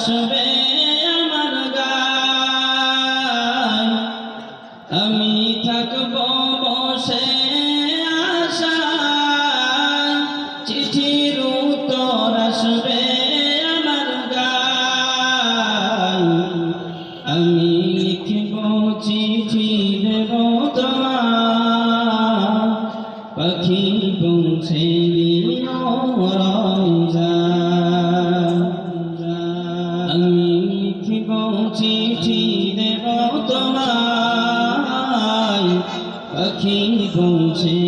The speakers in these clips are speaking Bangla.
আসবে আমার গায় আমি থাকব বসে আশা। চিঠির উত্তর আসবে আমার আমি লিখব চিঠি চিঠি দেব তোমায় পাখি পৌঁছে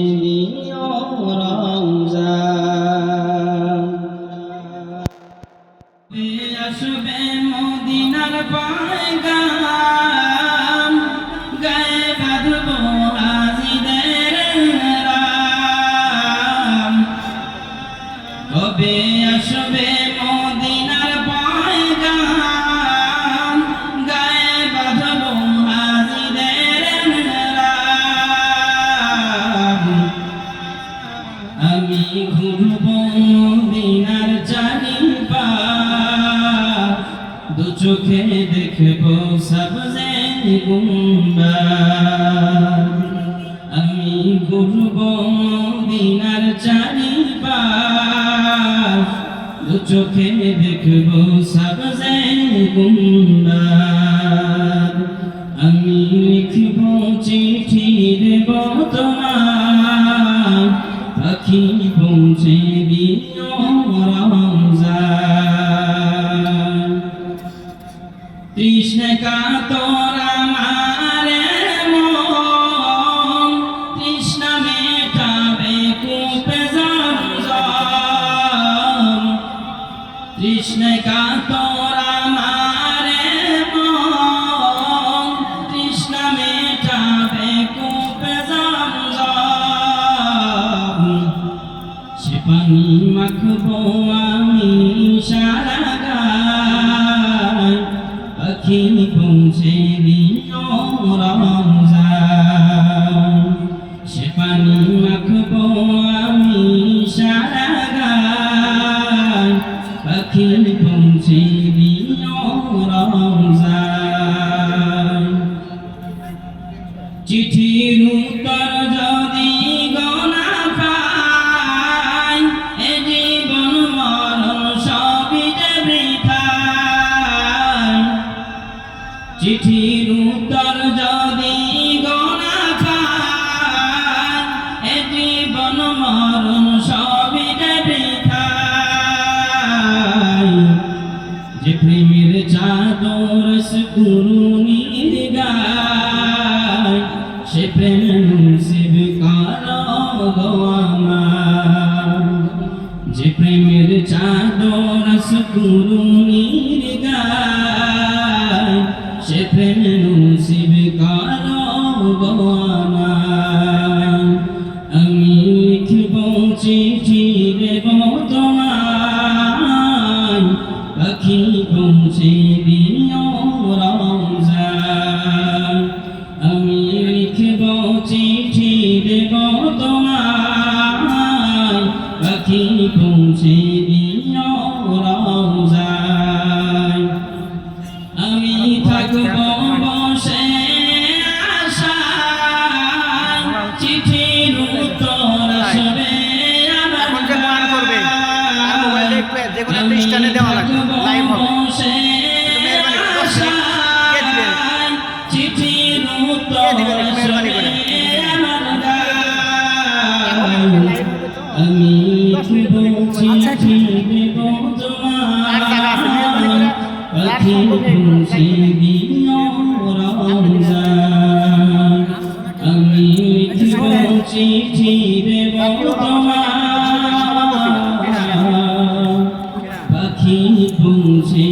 আমি ঘুরব মদিনার চারিপা দু চোখে দেখব সবজে গুম্বা আমি ঘুরব মদিনার চারিপা দু চোখে দেখব সবজে গুম্বা আমি লিখব চিঠি দেব তোমার পাখি পৌঁছে দিও রমজান। কৃষ্ণ কাতর মারে মন মেটাবে কূপে জমজম। কৃষ্ণ কাতর মারে সে পানি মাখবো আমি সারা গায় পাখি পৌঁছে দিও রমজান সে পানি মাখবো আমি সারা গায় পাখি পৌঁছে দিও রমজান চিঠির চিঠির যদি গনা পাই এ জীবন মরণ সবই বৃথায় যে প্রেমের চাদর গুরুনির গায়, সে প্রেম শিব কাল আমার যে প্রেমের চাদর গুরুনির গায়, সে প্রেম পাখি পৌঁছে দিও আমি স্ট্যান্ডে দেওয়া লাগবে, লাইভ হবে। বসে পাখি পৌঁছে